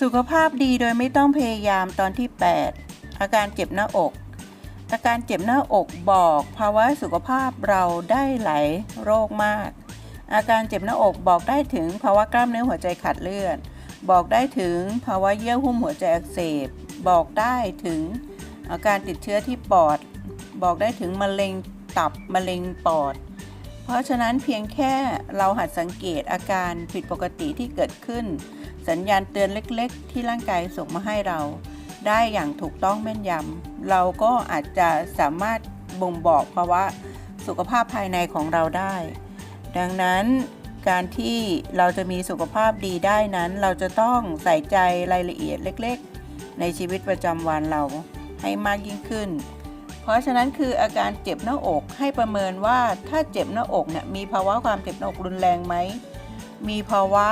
สุขภาพดีโดยไม่ต้องพยายามตอนที่ 8 อาการเจ็บหน้าอก อาการเจ็บหน้าอกบอกภาวะสุขภาพเราได้หลายโรคมาก อาการเจ็บหน้าอกบอกได้ถึงภาวะกล้ามเนื้อหัวใจขาดเลือด บอกได้ถึงภาวะเยื่อหุ้มหัวใจอักเสบ บอกได้ถึงอาการติดเชื้อที่ปอด บอกได้ถึงมะเร็งตับมะเร็งปอด เพราะฉะนั้นเพียงแค่เราหัดสังเกตอาการผิดปกติที่เกิดขึ้น สัญญาณเตือนเล็กๆ ที่ร่างกายส่งมาให้เรา ได้อย่างถูกต้องแม่นยำเราก็อาจจะสามารถบ่งบอกภาวะสุขภาพภายในของเราได้ ดังนั้นการที่เราจะมีสุขภาพดีได้นั้น เราจะต้องใส่ใจรายละเอียดเล็ก ๆ ในชีวิตประจำวันเราให้มากยิ่งขึ้น เพราะฉะนั้นคืออาการเจ็บหน้าอกให้ประเมินว่าถ้าเจ็บหน้าอกเนี่ยมีภาวะความเจ็บหน้าอกรุนแรงไหม มีภาวะ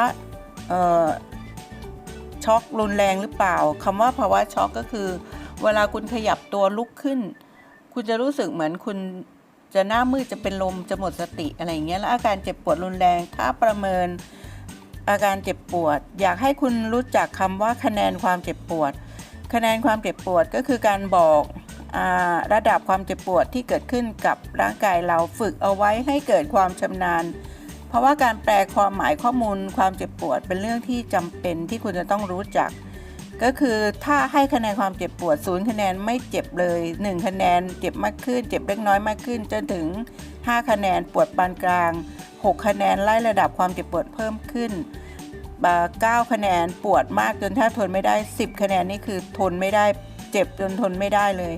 ช็อกรุนแรงหรือเปล่าคำว่าภาวะช็อกก็คือ เวลาคุณขยับตัวลุกขึ้น คุณจะรู้สึกเหมือนคุณจะหน้ามืดจะเป็นลมจะหมดสติอะไรอย่างเงี้ยแล้วอาการเจ็บปวดรุนแรง ถ้าประเมินอาการเจ็บปวด อยากให้คุณรู้จักคำว่าคะแนนความเจ็บปวด คะแนนความเจ็บปวดก็คือการบอก ระดับความเจ็บปวดที่เกิดขึ้นกับร่างกายเราฝึกเอาไว้ให้เกิดความชำนาญ เพราะว่าการแปลความหมายข้อมูลความเจ็บปวดเป็นเรื่องที่จำเป็นที่คุณจะต้องรู้จัก ก็คือถ้าให้คะแนนความเจ็บปวดศูนย์คะแนนไม่เจ็บเลย 1 คะแนนเจ็บมากขึ้น เจ็บเล็กน้อยมากขึ้น จนถึง 5 คะแนนปวดปานกลาง 6 คะแนนไล่ระดับความเจ็บปวดเพิ่มขึ้นบา9คะแนนปวดมากจนแทบทนไม่ได้ 10 คะแนนนี่คือทนไม่ได้ เจ็บจนทนไม่ได้เลย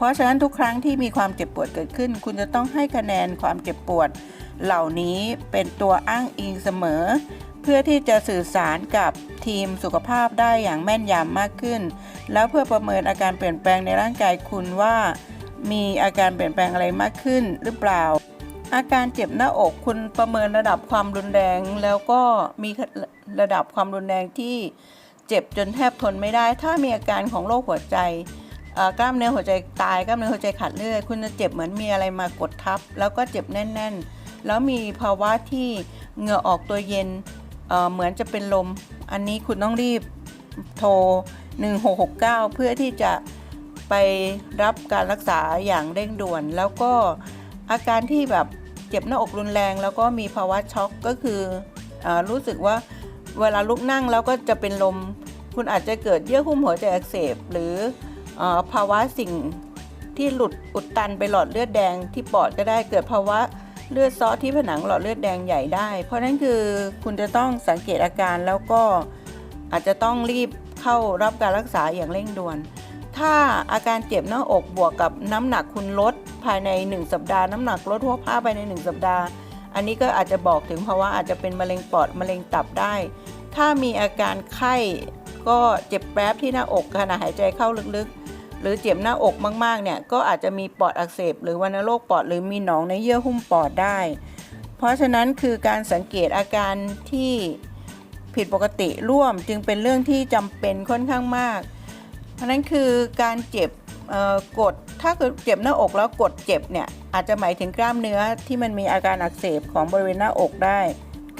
เพราะฉะนั้นทุกครั้งที่มีความเจ็บปวดเกิดขึ้น คุณจะต้องให้คะแนนความเจ็บปวด เหล่านี้เป็นตัวอ้างอิงเสมอ เพื่อที่จะสื่อสารกับทีมสุขภาพได้อย่างแม่นยำมากขึ้น แล้วเพื่อประเมินอาการเปลี่ยนแปลงในร่างกายคุณว่า มีอาการเปลี่ยนแปลงอะไรมากขึ้นหรือเปล่า อาการเจ็บหน้าอกคุณประเมินระดับความรุนแรง แล้วก็มีระดับความรุนแรงที่เจ็บจนแทบทนไม่ได้ ถ้ามีอาการของโรคหัวใจ กล้ามเนื้อหัวใจตายกล้ามเนื้อหัวใจขาดเลือดคุณจะเจ็บเหมือนมีอะไรมากดทับ แล้วก็เจ็บแน่น ๆ แล้วมีภาวะที่เหงื่อออกตัวเย็นเเหมือนจะเป็นลม อันนี้คุณต้องรีบโทร 1669 เพื่อที่จะไปรับการรักษาอย่างเร่งด่วน แล้วก็อาการที่แบบเจ็บหน้าอกรุนแรง แล้วก็มีภาวะช็อกก็คืออรู้สึกว่าเวลาลุกนั่งแล้วก็จะเป็นลม คุณอาจจะเกิดเยื่อหุ้มหัวใจอักเสบหรือ ภาวะสิ่งที่หลุดอุดตันไปหลอดเลือดแดงที่ปอดก็ได้เกิดภาวะเลือดซอสที่ผนังหลอดเลือดแดงใหญ่ได้ เพราะนั้นคือคุณจะต้องสังเกตอาการแล้วก็อาจจะต้องรีบเข้ารับการรักษาอย่างเร่งด่วน ถ้าอาการเจ็บหน้าอกบวกกับน้ำหนักคุณลดภายใน 1 สัปดาห์น้ำหนักลดทั่วผ้าภายใน 1 สัปดาห์ อันนี้ก็อาจจะบอกถึงภาวะอาจจะเป็นมะเร็งปอดมะเร็งตับได้ ถ้ามีอาการไข้ก็เจ็บแป๊บที่หน้าอกขณะหายใจเข้าลึกๆ หรือเจ็บหน้าอกมากๆเนี่ยก็อาจจะมีปอดอักเสบหรือวัณโรคปอดหรือมีหนองในเยื่อหุ้มปอดได้ เพราะฉะนั้นคือการสังเกตอาการที่ผิดปกติร่วมจึงเป็นเรื่องที่จำเป็นค่อนข้างมาก เพราะนั้นคือการเจ็บกดถ้าเกิดเจ็บหน้าอกแล้วกดเจ็บเนี่ยอาจจะหมายถึงกล้ามเนื้อที่มันมีอาการอักเสบของบริเวณหน้าอกได้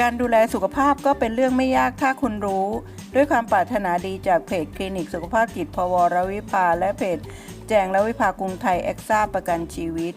การดูแลสุขภาพก็เป็นเรื่องไม่ยากถ้าคุณรู้ ด้วยความปรารถนาดีจากเพจคลินิกสุขภาพจิตพวรวิภา และเพจแจงและวิภากรุงไทย เอ็กซ่าประกันชีวิต